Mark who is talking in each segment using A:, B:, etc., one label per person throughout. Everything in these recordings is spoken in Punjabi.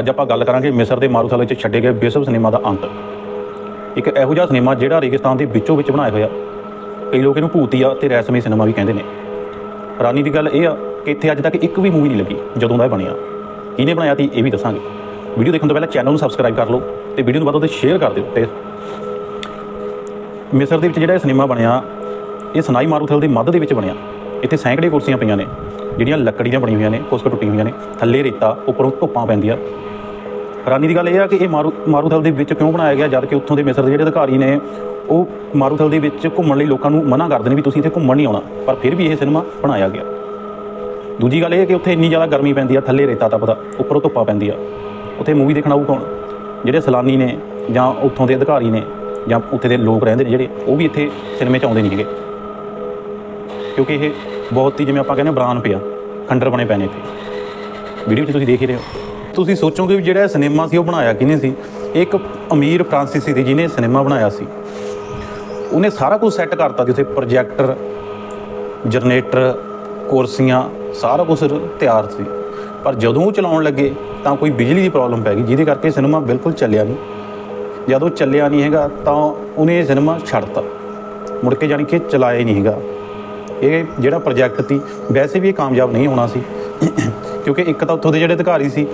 A: ਅੱਜ ਆਪਾਂ ਗੱਲ ਕਰਾਂਗੇ ਮਿਸਰ ਦੇ ਮਾਰੂਥਲ ਵਿੱਚ ਛੱਡੇ ਗਏ ਵਿਸ਼ਵ ਸਿਨੇਮਾ ਦਾ ਅੰਤ। ਇੱਕ ਇਹੋ ਜਿਹਾ ਸਿਨੇਮਾ ਜਿਹੜਾ ਰੇਗਿਸਤਾਨ ਦੇ ਵਿੱਚੋਂ ਵਿੱਚ ਬਣਾਇਆ ਹੋਇਆ। ਕਈ ਲੋਕ ਇਹਨੂੰ ਭੂਤੀਆ ਤੇ ਰਹੱਸਮਈ ਸਿਨੇਮਾ ਵੀ ਕਹਿੰਦੇ ਨੇ। ਹੈਰਾਨੀ ਦੀ ਗੱਲ ਇਹ ਆ ਕਿ ਇੱਥੇ ਅੱਜ ਤੱਕ ਇੱਕ ਵੀ ਮੂਵੀ ਨਹੀਂ ਲੱਗੀ, ਜਦੋਂ ਦਾ ਇਹ ਬਣਿਆ। ਕਿਹਨੇ ਬਣਾਇਆ ਤੀ ਇਹ ਵੀ ਦੱਸਾਂਗੇ। ਵੀਡੀਓ ਦੇਖਣ ਤੋਂ ਪਹਿਲਾਂ ਚੈਨਲ ਨੂੰ ਸਬਸਕ੍ਰਾਈਬ ਕਰ ਲਓ ਤੇ ਵੀਡੀਓ ਨੂੰ ਵੱਧ ਤੋਂ ਵੱਧ ਸ਼ੇਅਰ ਕਰ ਦਿਓ ਤੇ ਮਿਸਰ ਦੇ ਵਿੱਚ ਜਿਹੜਾ ਇਹ ਸਿਨੇਮਾ ਬਣਿਆ, ਇਹ ਸਨਾਈ ਮਾਰੂਥਲ ਦੇ ਮੱਧ ਦੇ ਵਿੱਚ ਬਣਿਆ। ਇੱਥੇ ਸੈਂਕੜੇ ਕੁਰਸੀਆਂ ਪਈਆਂ ਨੇ, ਜਿਹੜੀਆਂ ਲੱਕੜੀ ਦੀਆਂ ਬਣੀਆਂ ਹੋਈਆਂ ਨੇ ਕੁਛ ਕੁ ਟੁੱਟੀਆਂ ਹੋਈਆਂ ਨੇ। ਥੱਲੇ ਰੇਤਾ, ਉੱਪਰੋਂ ਧੁੱਪਾਂ ਪੈਂਦੀਆਂ। ਹੈਰਾਨੀ ਦੀ ਗੱਲ ਇਹ ਆ ਕਿ ਇਹ ਮਾਰੂ ਮਾਰੂਥਲ ਦੇ ਵਿੱਚ ਕਿਉਂ ਬਣਾਇਆ ਗਿਆ, ਜਦ ਕਿ ਉੱਥੋਂ ਦੇ ਮਿਸਰ ਦੇ ਜਿਹੜੇ ਅਧਿਕਾਰੀ ਨੇ, ਉਹ ਮਾਰੂਥਲ ਦੇ ਵਿੱਚ ਘੁੰਮਣ ਲਈ ਲੋਕਾਂ ਨੂੰ ਮਨਾ ਕਰਦੇ ਨੇ ਵੀ ਤੁਸੀਂ ਇੱਥੇ ਘੁੰਮਣ ਨਹੀਂ ਆਉਣਾ, ਪਰ ਫਿਰ ਵੀ ਇਹ ਸਿਨੇਮਾ ਬਣਾਇਆ ਗਿਆ। ਦੂਜੀ ਗੱਲ ਇਹ ਹੈ ਕਿ ਉੱਥੇ ਇੰਨੀ ਜ਼ਿਆਦਾ ਗਰਮੀ ਪੈਂਦੀ ਆ, ਥੱਲੇ ਰੇਤਾ ਤਪਦਾ, ਉੱਪਰੋਂ ਧੁੱਪਾ ਪੈਂਦੀ ਆ ਉੱਥੇ ਮੂਵੀ ਦੇਖਣਾ ਉਹ ਕੌਣ? ਜਿਹੜੇ ਸੈਲਾਨੀ ਨੇ ਜਾਂ ਉੱਥੋਂ ਦੇ ਅਧਿਕਾਰੀ ਨੇ, ਜਾਂ ਉੱਥੇ ਦੇ ਲੋਕ ਰਹਿੰਦੇ ਨੇ ਜਿਹੜੇ, ਉਹ ਵੀ ਇੱਥੇ ਸਿਨੇਮੇ 'ਚ ਆਉਂਦੇ ਨਹੀਂ ਹੈਗੇ। ਕਿਉਂਕਿ ਇਹ ਬਹੁਤ ਹੀ ਜਿਵੇਂ ਆਪਾਂ ਕਹਿੰਦੇ ਹਾਂ ਬਰਾਨ ਪਿਆ, ਖੰਡਰ ਬਣੇ ਪਏ ਨੇ ਇੱਥੇ। ਵੀਡੀਓ 'ਚ ਤੁਸੀਂ ਦੇਖ ਹੀ ਰਹੇ ਹੋ। ਤੁਸੀਂ ਸੋਚੋਗੇ ਵੀ ਜਿਹੜਾ ਸਿਨੇਮਾ ਸੀ, ਉਹ ਬਣਾਇਆ ਕਿਹਨੇ ਸੀ? ਇਹ ਇੱਕ ਅਮੀਰ ਫ੍ਰਾਂਸੀਸੀ ਸੀ ਜਿਹਨੇ ਸਿਨੇਮਾ ਬਣਾਇਆ ਸੀ। ਉਹਨੇ ਸਾਰਾ ਕੁਝ ਸੈੱਟ ਕਰਤਾ ਜਿੱਥੇ ਪ੍ਰੋਜੈਕਟਰ ਜਨਰੇਟਰ ਕੁਰਸੀਆਂ, ਸਾਰਾ ਕੁਝ ਤਿਆਰ ਸੀ। ਪਰ ਜਦੋਂ ਉਹ ਚਲਾਉਣ ਲੱਗੇ, ਤਾਂ ਕੋਈ ਬਿਜਲੀ ਦੀ ਪ੍ਰੋਬਲਮ ਪੈ ਗਈ, ਜਿਹਦੇ ਕਰਕੇ ਸਿਨੇਮਾ ਬਿਲਕੁਲ ਚੱਲਿਆ ਨਹੀਂ। ਜਦੋਂ ਚੱਲਿਆ ਨਹੀਂ ਹੈਗਾ, ਤਾਂ ਉਹਨੇ ਇਹ ਸਿਨੇਮਾ ਛੱਡਤਾ। ਮੁੜ ਕੇ ਜਾਣੀ ਕਿ ਚਲਾਇਆ ਹੀ ਨਹੀਂ ਹੈਗਾ। ਇਹ ਜਿਹੜਾ ਪ੍ਰੋਜੈਕਟ ਸੀ, ਵੈਸੇ ਵੀ ਇਹ ਕਾਮਯਾਬ ਨਹੀਂ ਹੋਣਾ ਸੀ। ਕਿਉਂਕਿ ਇੱਕ ਤਾਂ ਉੱਥੋਂ ਦੇ ਜਿਹੜੇ ਅਧਿਕਾਰੀ ਸੀ,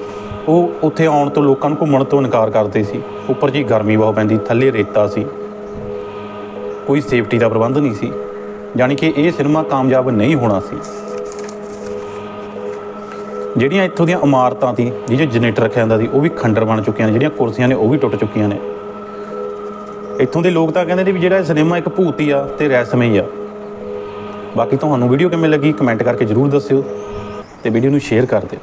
A: ਉਹ ਉੱਥੇ ਆਉਣ ਤੋਂ ਲੋਕਾਂ ਨੂੰ ਘੁੰਮਣ ਤੋਂ ਇਨਕਾਰ ਕਰਦੇ ਸੀ। ਉੱਪਰ ਜੀ ਗਰਮੀ ਬਹੁਤ ਪੈਂਦੀ, ਥੱਲੇ ਰੇਤਾ ਸੀ। ਕੋਈ ਸੇਫਟੀ ਦਾ ਪ੍ਰਬੰਧ ਨਹੀਂ ਸੀ। ਯਾਨੀ ਕਿ ਇਹ ਸਿਨੇਮਾ ਕਾਮਯਾਬ ਨਹੀਂ ਹੋਣਾ ਸੀ। ਜਿਹੜੀਆਂ ਇੱਥੋਂ ਦੀਆਂ ਇਮਾਰਤਾਂ ਸੀ, ਜਿਹਦੇ ਜਨਰੇਟਰ ਰੱਖਿਆ ਜਾਂਦਾ ਸੀ, ਉਹ ਵੀ ਖੰਡਰ ਬਣ ਚੁੱਕੀਆਂ ਨੇ, ਜਿਹੜੀਆਂ ਕੁਰਸੀਆਂ ਨੇ, ਉਹ ਵੀ ਟੁੱਟ ਚੁੱਕੀਆਂ ਨੇ। ਇੱਥੋਂ ਦੇ ਲੋਕ ਤਾਂ ਕਹਿੰਦੇ ਨੇ ਵੀ ਜਿਹੜਾ ਇਹ ਸਿਨੇਮਾ ਇੱਕ ਭੂਤੀ ਆ ਤੇ ਰਹੱਸਮਈ ਆ। ਬਾਕੀ ਤੁਹਾਨੂੰ ਵੀਡੀਓ ਕਿਵੇਂ ਲੱਗੀ ਕਮੈਂਟ ਕਰਕੇ ਜਰੂਰ ਦੱਸਿਓ। ਤੇ ਵੀਡੀਓ ਨੂੰ ਸ਼ੇਅਰ ਕਰ ਦਿਓ।